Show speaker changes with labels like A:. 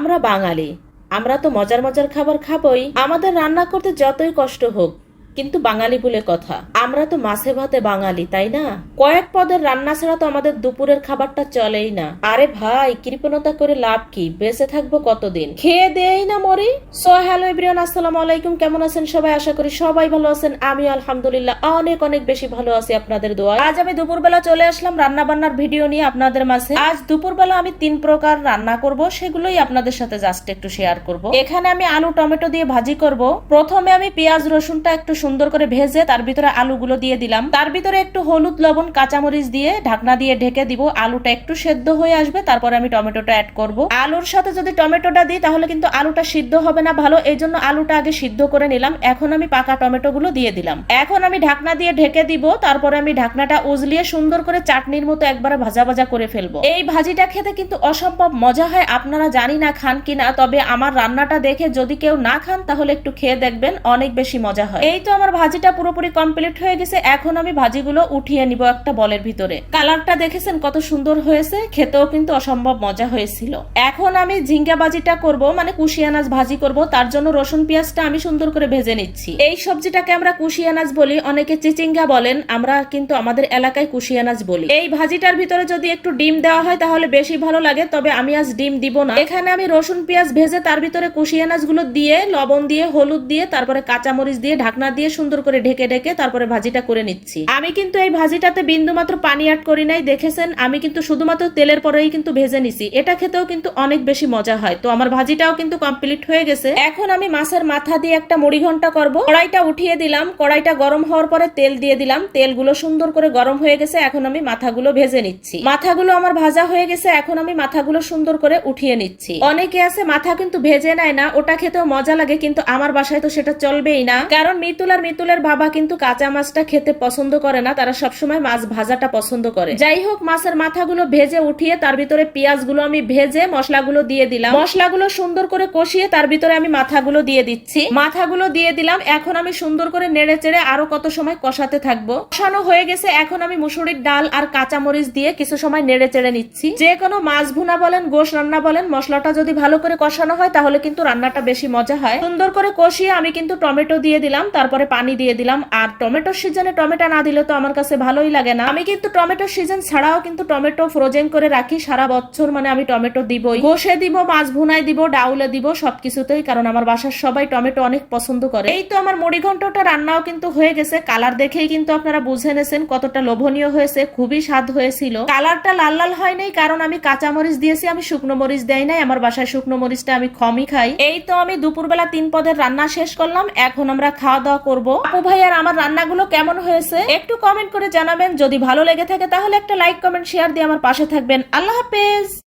A: আমরা বাঙালি। আমরা তো মজার মজার খাবার খাবই। আমাদের রান্না করতে যতই কষ্ট হোক। কিন্তু বাঙালি বলে কথা। আমরা তো মাছে ভাতে বাঙালি, তাই না? কয়েক পদের রান্না ছাড়া তো আমাদের দুপুরের খাবারটা চলেই না। আরে ভাই, কৃপণতা করে লাভ কি? বেঁচে থাকব কতদিন? খেয়ে দেই না মরি? সো হ্যালো এভরিওয়ান আসসালামু আলাইকুম। কেমন আছেন সবাই? আশা করি সবাই ভালো আছেন। আমি আলহামদুলিল্লাহ অনেক অনেক বেশি ভালো আছি আপনাদের দোয়া আজ আমি দুপুরবেলা চলে আসলাম রান্না বান্নার ভিডিও নিয়ে আপনাদের মাঝে। আজ দুপুরবেলা আমি তিন প্রকার রান্না করব, সেগুলোই আপনাদের সাথে জাস্ট একটু শেয়ার করব। এখানে আমি আলু, টমেটো দিয়ে ভাজি করব। প্রথমে আমি পেঁয়াজ, রসুনটা একটু সুন্দর করে ভেজে তার ভিতরে আলুগুলো দিয়ে দিলাম। তার ভিতরে একটু হলুদ, লবণ, কাঁচামরিচ দিয়ে ঢাকনা দিয়ে ঢেকে দিব। আলুটা একটু সেদ্ধ হয়ে আসবে, তারপরে আমি টমেটোটা অ্যাড করব। আলুর সাথে যদি টমেটোটা দিই, তাহলে কিন্তু আলুটা সিদ্ধ হবে না ভালো এই জন্য আলুটা আগে সিদ্ধ করে নিলাম। এখন আমি পাকা টমেটো গুলো দিয়ে দিলাম। এখন আমি ঢাকনা দিয়ে ঢেকে দিব, তারপরে আমি ঢাকনাটা উজলিয়ে সুন্দর করে চাটনির মতো একবারে ভাজা ভাজা করে ফেলব। এই ভাজিটা খেতে কিন্তু অসম্ভব মজা হয়, আপনারা জানি না খান কিনা, তবে আমার রান্নাটা দেখে যদি কেউ না খান, তাহলে একটু খেয়ে দেখবেন, অনেক বেশি মজা হয়। এই তো আমার ভাজিটা পুরোপুরি কমপ্লিট হয়ে গেছে, এখন আমি ভাজিগুলো উঠিয়ে নিব একটা বলের ভিতরে। কালারটা দেখেছেন কত সুন্দর হয়েছে, খেতেও কিন্তু অসম্ভব মজা হয়েছিল। এখন আমি ঝিঙ্গা ভাজিটা করব মানে কুশিয়ানাজ ভাজি করব, তার জন্য রসুন পেঁয়াজটা আমি সুন্দর করে ভেজে নিচ্ছি। এই সবজিটাকে আমরা কুশিয়ানাজ বলি, অনেকে চিচিঙ্গা বলেন, আমরা কিন্তু আমাদের এলাকায় কুশিয়ানাজ বলি। এই ভাজিটার ভিতরে যদি একটু ডিম দেওয়া হয়, তাহলে বেশি ভালো লাগে, তবে আমি আজ ডিম দিব না। এখানে আমি রসুন পেঁয়াজ ভেজে তার ভিতরে কুশিয়ানাজগুলো দিয়ে, লবণ দিয়ে, হলুদ দিয়ে, তারপরে কাঁচামরিচ দিয়ে, ঢাকনা দিয়ে সুন্দর করে ঢেকে ঢেকে তারপরে ভাজিটা করে নিচ্ছি। আমি কিন্তু এই ভাজিটাতে বিন্দু মাত্র পানি অ্যাড করি নাই, দেখেছেন? আমি কিন্তু শুধুমাত্র তেলের পরেই কিন্তু ভেজে নিছি। এটা খেতেও কিন্তু অনেক বেশি মজা হয়। তো আমার ভাজিটাও কিন্তু কমপ্লিট হয়ে গেছে। এখন আমি মাছের মাথা দিয়ে একটা মুড়ি ঘণ্টা করব। কড়াইটা উঠিয়ে দিলাম। কড়াইটা গরম হওয়ার পরে তেল দিয়ে দিলাম। তেলগুলো সুন্দর করে গরম হয়ে গেছে। এখন আমি মাথাগুলো ভেজে নিচ্ছি। মাথাগুলো আমার ভাজা হয়ে গেছে। এখন আমি মাথাগুলো সুন্দর করে উঠিয়ে নিচ্ছি। অনেকে আছে মাথা কিন্তু ভেজে নেয় না। ওটা খেতেও মজা লাগে, কিন্তু আমার বাসায় তো সেটা চলবেই না। কারণ মিতুল আর মিতুলের বাবা কিন্তু কাঁচা মাছটা খেতে পছন্দ করে না, তারা সবসময় মাছ ভাজাটা পছন্দ করে। যাই হোক, মাছের মাথাগুলো ভেজে উঠিয়ে তার ভিতরে পেঁয়াজগুলো আমি ভেজে মশলাগুলো দিয়ে দিলাম। মশলাগুলো সুন্দর করে কষিয়ে তার ভিতরে আমি মাথাগুলো দিয়ে দিচ্ছি। মাথাগুলো দিয়ে দিলাম, এখন আমি সুন্দর করে নেড়ে চেড়ে আরও কত সময় কষাতে থাকব। কষানো হয়ে গেছে, এখন আমি মুসুরির ডাল আর কাঁচামরিচ দিয়ে কিছু সময় নেড়ে চেড়ে নিচ্ছি। যে কোনো মাছ ভুনা বলেন, গোশ রান্না বলেন, মশলাটা যদি ভালো করে কষানো হয়, তাহলে কিন্তু রান্নাটা বেশি মজা হয়। সুন্দর করে কষিয়ে আমি কিন্তু টমেটো দিয়ে দিলাম, তারপরে পানি দিয়ে দিলাম। আর টমেটোর সিজনে টমেটো না দিলে তো আমার কাছে ভালোই লাগে না। আমি কিন্তু টমেটোর সিজন ছাড়াও কিন্তু টমেটো ফ্রোজেন করে রাখি। সারা বছর মানে আমি টমেটো দিবই। গোশে দিব, মাছ ভুনায় দিব, ডাউলে দিব, সবকিছুতেই। কারণ আমার বাসার সবাই টমেটো অনেক পছন্দ করে। এই তো আমার মুড়ি ঘন্টটা রান্নাও কিন্তু হয়ে গেছে। কালার দেখেই কিন্তু আপনারা বুঝে নেছেন কতটা লোভনীয় হয়েছে, খুবই স্বাদ হয়েছিল। কালারটা লাল লাল হয় নাই, কারণ আমি কাঁচা মরিচ দিয়েছি, আমি শুকনো মরিচ দেয় নাই। আমার বাসায় শুকনো মরিচটা আমি কমই খাই। এই তো আমি দুপুরবেলা তিন পদের রান্না শেষ করলাম। এখন আমরা খাওয়া দাওয়া করব। আপু ভাই, আর আমার রান্নাগুলো কেমন হয়েছে? একটু কমেন্ট করে জানাবেন। যদি ভালো লেগে থাকে, তাহলে একটা লাইক কমেন্ট শেয়ার দিয়ে আমার পাশে থাকবেন। আল্লাহ হাফেজ!